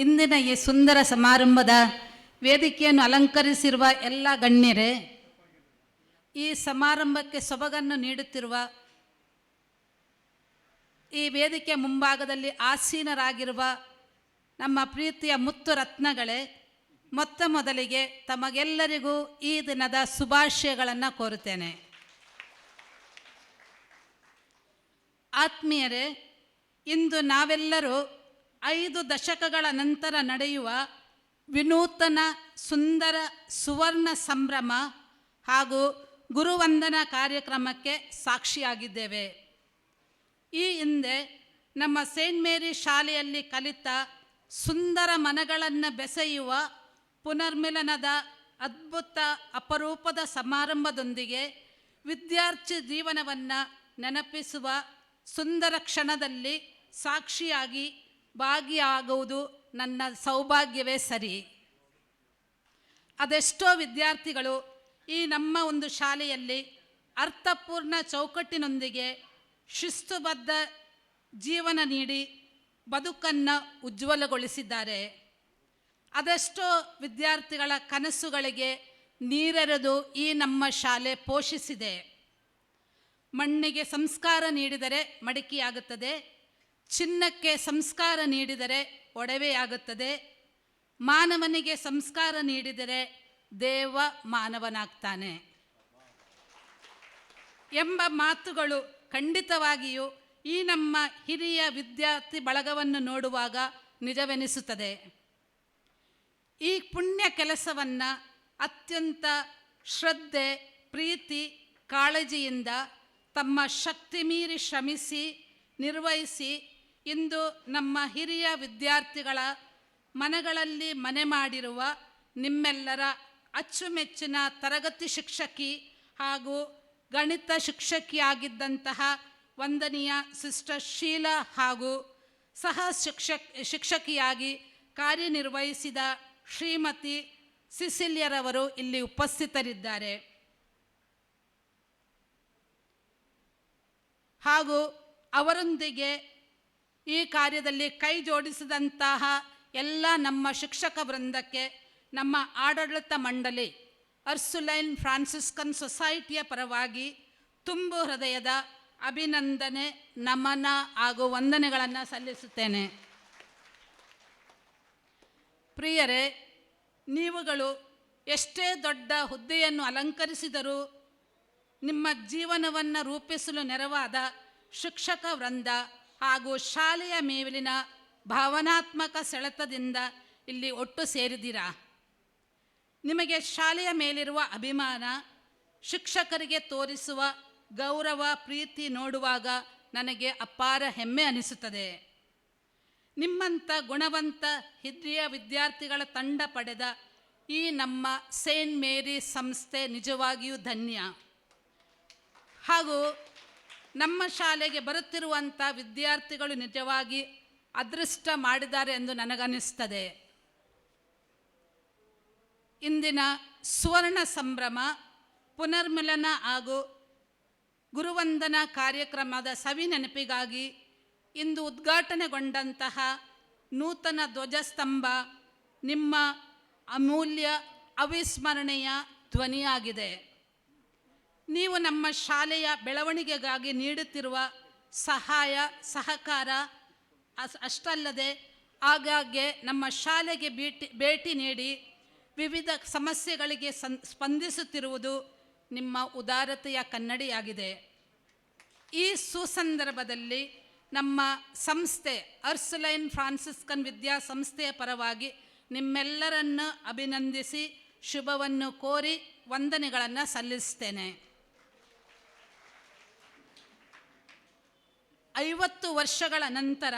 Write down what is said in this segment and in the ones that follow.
ಇಂದಿನ ಈ ಸುಂದರ ಸಮಾರಂಭದ ವೇದಿಕೆಯನ್ನು ಅಲಂಕರಿಸಿರುವ ಎಲ್ಲ ಗಣ್ಯರೇ, ಈ ಸಮಾರಂಭಕ್ಕೆ ಸೊಬಗನ್ನು ನೀಡುತ್ತಿರುವ ಈ ವೇದಿಕೆ ಮುಂಭಾಗದಲ್ಲಿ ಆಸೀನರಾಗಿರುವ ನಮ್ಮ ಪ್ರೀತಿಯ ಮುತ್ತು ರತ್ನಗಳೇ, ಮೊತ್ತ ಮೊದಲಿಗೆ ತಮಗೆಲ್ಲರಿಗೂ ಈ ದಿನದ ಶುಭಾಶಯಗಳನ್ನು ಕೋರುತ್ತೇನೆ. ಆತ್ಮೀಯರೇ, ಇಂದು ನಾವೆಲ್ಲರೂ ಐದು ದಶಕಗಳ ನಂತರ ನಡೆಯುವ ವಿನೂತನ ಸುಂದರ ಸುವರ್ಣ ಸಂಭ್ರಮ ಹಾಗೂ ಗುರುವಂದನಾ ಕಾರ್ಯಕ್ರಮಕ್ಕೆ ಸಾಕ್ಷಿಯಾಗಿದ್ದೇವೆ. ಈ ಹಿಂದೆ ನಮ್ಮ ಸೇಂಟ್ ಮೇರಿ ಶಾಲೆಯಲ್ಲಿ ಕಲಿತ ಸುಂದರ ಮನಗಳನ್ನು ಬೆಸೆಯುವ ಪುನರ್ಮಿಲನದ ಅದ್ಭುತ ಅಪರೂಪದ ಸಮಾರಂಭದೊಂದಿಗೆ ವಿದ್ಯಾರ್ಥಿ ಜೀವನವನ್ನು ನೆನಪಿಸುವ ಸುಂದರ ಕ್ಷಣದಲ್ಲಿ ಸಾಕ್ಷಿಯಾಗಿ ಭಾಗಿಯಾಗುವುದು ನನ್ನ ಸೌಭಾಗ್ಯವೇ ಸರಿ. ಅದೆಷ್ಟೋ ವಿದ್ಯಾರ್ಥಿಗಳು ಈ ನಮ್ಮ ಒಂದು ಶಾಲೆಯಲ್ಲಿ ಅರ್ಥಪೂರ್ಣ ಚೌಕಟ್ಟಿನೊಂದಿಗೆ ಶಿಸ್ತುಬದ್ಧ ಜೀವನ ನೀಡಿ ಬದುಕನ್ನು ಉಜ್ವಲಗೊಳಿಸಿದ್ದಾರೆ. ಅದೆಷ್ಟೋ ವಿದ್ಯಾರ್ಥಿಗಳ ಕನಸುಗಳಿಗೆ ನೀರೆರೆದು ಈ ನಮ್ಮ ಶಾಲೆ ಪೋಷಿಸಿದೆ. ಮಣ್ಣಿಗೆ ಸಂಸ್ಕಾರ ನೀಡಿದರೆ ಮಡಿಕೆಯಾಗುತ್ತದೆ. ಚಿನ್ನಕ್ಕೆ ಸಂಸ್ಕಾರ ನೀಡಿದರೆ ಒಡವೆಯಾಗುತ್ತದೆ ಮಾನವನಿಗೆ ಸಂಸ್ಕಾರ ನೀಡಿದರೆ ದೇವ ಮಾನವನಾಗ್ತಾನೆ. ಎಂಬ ಮಾತುಗಳು ಖಂಡಿತವಾಗಿಯೂ ಈ ನಮ್ಮ ಹಿರಿಯ ವಿದ್ಯಾರ್ಥಿ ಬಳಗವನ್ನು ನೋಡುವಾಗ ನಿಜವೆನಿಸುತ್ತದೆ. ಈ ಪುಣ್ಯ ಕೆಲಸವನ್ನು ಅತ್ಯಂತ ಶ್ರದ್ಧೆ, ಪ್ರೀತಿ, ಕಾಳಜಿಯಿಂದ ತಮ್ಮ ಶಕ್ತಿ ಮೀರಿ ಶ್ರಮಿಸಿ, ನಿರ್ವಹಿಸಿ ಇಂದು ನಮ್ಮ ಹಿರಿಯ ವಿದ್ಯಾರ್ಥಿಗಳ ಮನಗಳಲ್ಲಿ ಮನೆ ಮಾಡಿರುವ ನಿಮ್ಮೆಲ್ಲರ ಅಚ್ಚುಮೆಚ್ಚಿನ ತರಗತಿ ಶಿಕ್ಷಕಿ ಹಾಗೂ ಗಣಿತ ಶಿಕ್ಷಕಿಯಾಗಿದ್ದಂತಹ ವಂದನೀಯ ಸಿಸ್ಟರ್ ಶೀಲಾ ಹಾಗೂ ಸಹ ಶಿಕ್ಷಕ್, ಶಿಕ್ಷಕಿಯಾಗಿ ಕಾರ್ಯನಿರ್ವಹಿಸಿದ ಶ್ರೀಮತಿ ಸಿಸಿಲಿಯರವರು ಇಲ್ಲಿ ಉಪಸ್ಥಿತರಿದ್ದಾರೆ. ಹಾಗೂ ಅವರೊಂದಿಗೆ ಈ ಕಾರ್ಯದಲ್ಲಿ ಕೈ ಜೋಡಿಸಿದಂತಹ ಎಲ್ಲ ನಮ್ಮ ಶಿಕ್ಷಕ ವೃಂದಕ್ಕೆ, ನಮ್ಮ ಆಡಳಿತ ಮಂಡಳಿ, ಅರ್ಸುಲೈನ್ ಫ್ರಾನ್ಸಿಸ್ಕನ್ ಸೊಸೈಟಿಯ ಪರವಾಗಿ ತುಂಬು ಹೃದಯದ ಅಭಿನಂದನೆ, ನಮನ ಹಾಗೂ ವಂದನೆಗಳನ್ನು ಸಲ್ಲಿಸುತ್ತೇನೆ. ಪ್ರಿಯರೇ, ನೀವುಗಳು ಎಷ್ಟೇ ದೊಡ್ಡ ಹುದ್ದೆಯನ್ನು ಅಲಂಕರಿಸಿದರೂ ನಿಮ್ಮ ಜೀವನವನ್ನು ರೂಪಿಸಲು ನೆರವಾದ ಶಿಕ್ಷಕ ವೃಂದ ಹಾಗೂ ಶಾಲೆಯ ಮೇಲಿನ ಭಾವನಾತ್ಮಕ ಸೆಳೆತದಿಂದ ಇಲ್ಲಿ ಒಟ್ಟು ಸೇರಿದ್ದೀರಾ? ನಿಮಗೆ ಶಾಲೆಯ ಮೇಲಿರುವ ಅಭಿಮಾನ, ಶಿಕ್ಷಕರಿಗೆ ತೋರಿಸುವ ಗೌರವ, ಪ್ರೀತಿ ನೋಡುವಾಗ ನನಗೆ ಅಪಾರ ಹೆಮ್ಮೆ ಅನಿಸುತ್ತದೆ. ನಿಮ್ಮಂಥ ಗುಣವಂತ ಹಿರಿಯ ವಿದ್ಯಾರ್ಥಿಗಳ ತಂಡ ಪಡೆದ ಈ ನಮ್ಮ ಸೇಂಟ್ ಮೇರಿ ಸಂಸ್ಥೆ ನಿಜವಾಗಿಯೂ ಧನ್ಯ. ಹಾಗೂ ನಮ್ಮ ಶಾಲೆಗೆ ಬರುತ್ತಿರುವಂಥ ವಿದ್ಯಾರ್ಥಿಗಳು ನಿಜವಾಗಿ ಅದೃಷ್ಟ ಮಾಡಿದ್ದಾರೆ ಎಂದು ನನಗನ್ನಿಸ್ತದೆ. ಇಂದಿನ ಸುವರ್ಣ ಸಂಭ್ರಮ, ಪುನರ್ಮಿಲನ ಹಾಗೂ ಗುರುವಂದನಾ ಕಾರ್ಯಕ್ರಮದ ಸವಿ ನೆನಪಿಗಾಗಿ ಇಂದು ಉದ್ಘಾಟನೆಗೊಂಡಂತಹ ನೂತನ ಧ್ವಜಸ್ತಂಭ ನಿಮ್ಮ ಅಮೂಲ್ಯ ಅವಿಸ್ಮರಣೀಯ ಧ್ವನಿಯಾಗಿದೆ. ನೀವು ನಮ್ಮ ಶಾಲೆಯ ಬೆಳವಣಿಗೆಗಾಗಿ ನೀಡುತ್ತಿರುವ ಸಹಾಯ, ಸಹಕಾರ ಅಷ್ಟಲ್ಲದೆ ಆಗಾಗ್ಗೆ ನಮ್ಮ ಶಾಲೆಗೆ ಭೇಟಿ ಭೇಟಿ ನೀಡಿ ವಿವಿಧ ಸಮಸ್ಯೆಗಳಿಗೆ ಸ್ಪಂದಿಸುತ್ತಿರುವುದು ನಿಮ್ಮ ಉದಾರತೆಯ ಕನ್ನಡಿಯಾಗಿದೆ. ಈ ಸುಸಂದರ್ಭದಲ್ಲಿ ನಮ್ಮ ಸಂಸ್ಥೆ ಅರ್ಸಲೈನ್ ಫ್ರಾನ್ಸಿಸ್ಕನ್ ವಿದ್ಯಾಸಂಸ್ಥೆಯ ಪರವಾಗಿ ನಿಮ್ಮೆಲ್ಲರನ್ನು ಅಭಿನಂದಿಸಿ ಶುಭವನ್ನು ಕೋರಿ ವಂದನೆಗಳನ್ನು ಸಲ್ಲಿಸ್ತೇನೆ. ಐವತ್ತು ವರ್ಷಗಳ ನಂತರ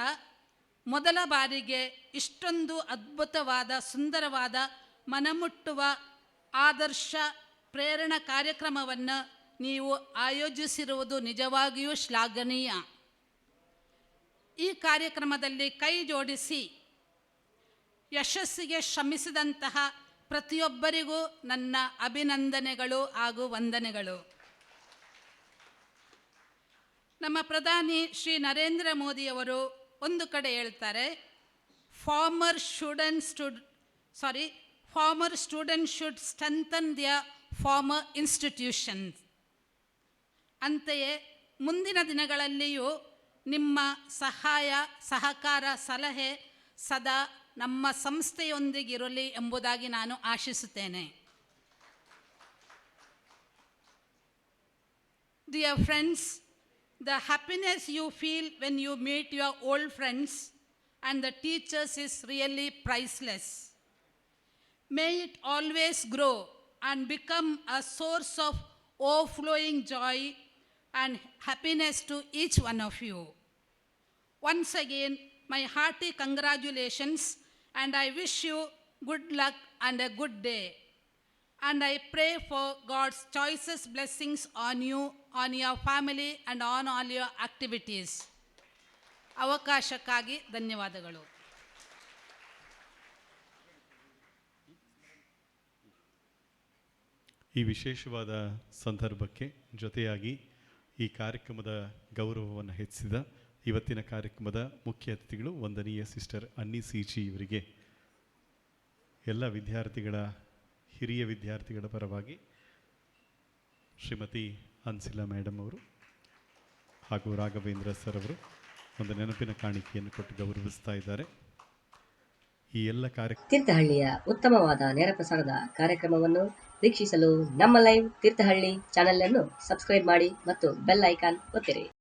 ಮೊದಲ ಬಾರಿಗೆ ಇಷ್ಟೊಂದು ಅದ್ಭುತವಾದ, ಸುಂದರವಾದ, ಮನಮುಟ್ಟುವ, ಆದರ್ಶ ಪ್ರೇರಣಾ ಕಾರ್ಯಕ್ರಮವನ್ನು ನೀವು ಆಯೋಜಿಸಿರುವುದು ನಿಜವಾಗಿಯೂ ಶ್ಲಾಘನೀಯ. ಈ ಕಾರ್ಯಕ್ರಮದಲ್ಲಿ ಕೈ ಜೋಡಿಸಿ ಯಶಸ್ಸಿಗೆ ಶ್ರಮಿಸಿದಂತಹ ಪ್ರತಿಯೊಬ್ಬರಿಗೂ ನನ್ನ ಅಭಿನಂದನೆಗಳು ಹಾಗೂ ವಂದನೆಗಳು. ನಮ್ಮ ಪ್ರಧಾನಿ ಶ್ರೀ ನರೇಂದ್ರ ಮೋದಿಯವರು ಒಂದು ಕಡೆ ಹೇಳ್ತಾರೆ farmer student stu sorry farmer student should strengthen the farmer institutions ಅಂತೆಯೇ ಮುಂದಿನ ದಿನಗಳಲ್ಲಿಯೂ ನಿಮ್ಮ ಸಹಾಯ, ಸಹಕಾರ, ಸಲಹೆ ಸದಾ ನಮ್ಮ ಸಂಸ್ಥೆಯೊಂದಿಗಿರಲಿ ಎಂಬುದಾಗಿ ನಾನು ಆಶಿಸುತ್ತೇನೆ. Dear friends the happiness you feel when you meet your old friends and the teachers is really priceless. May it always grow and become a source of overflowing joy and happiness to each one of you. Once again, my hearty congratulations, and I wish you good luck and a good day. And I pray for God's choicest blessings on you, on your family, and on all your activities. ಅವಕಾಶಕ್ಕಾಗಿ ಧನ್ಯವಾದಗಳು ಈ ವಿಶೇಷವಾದ ಸಂದರ್ಭಕ್ಕೆ ಜೊತೆಯಾಗಿ ಈ ಕಾರ್ಯಕ್ರಮದ ಗೌರವವನ್ನು ಹೆಚ್ಚಿಸಿದ ಇವತ್ತಿನ ಕಾರ್ಯಕ್ರಮದ ಮುಖ್ಯ ಅತಿಥಿಗಳು ವಂದನೀಯ ಸಿಸ್ಟರ್ ಅನ್ನಿ ಸಿಜಿ ಇವರಿಗೆ ಎಲ್ಲ ವಿದ್ಯಾರ್ಥಿಗಳ ಹಿರಿಯ ವಿದ್ಯಾರ್ಥಿಗಳ ಪರವಾಗಿ ಶ್ರೀಮತಿ ಅನ್ಸಿಲಾ ಮೇಡಮ್ ಅವರು ಹಾಗೂ ರಾಘವೇಂದ್ರ ಸರ್ ಅವರು ಒಂದು ನೆನಪಿನ ಕಾಣಿಕೆಯನ್ನು ಕೊಟ್ಟು ಗೌರವಿಸ್ತಾ ಇದ್ದಾರೆ. ಈ ಎಲ್ಲ ಕಾರ್ಯ ತೀರ್ಥಹಳ್ಳಿಯ ಉತ್ತಮವಾದ ನೇರ ಪ್ರಸಾರದ ಕಾರ್ಯಕ್ರಮವನ್ನು ವೀಕ್ಷಿಸಲು ನಮ್ಮ ಲೈವ್ ತೀರ್ಥಹಳ್ಳಿ ಚಾನೆಲ್ ಅನ್ನು ಸಬ್ಸ್ಕ್ರೈಬ್ ಮಾಡಿ ಮತ್ತು ಬೆಲ್ ಐಕಾನ್ ಒತ್ತಿರಿ.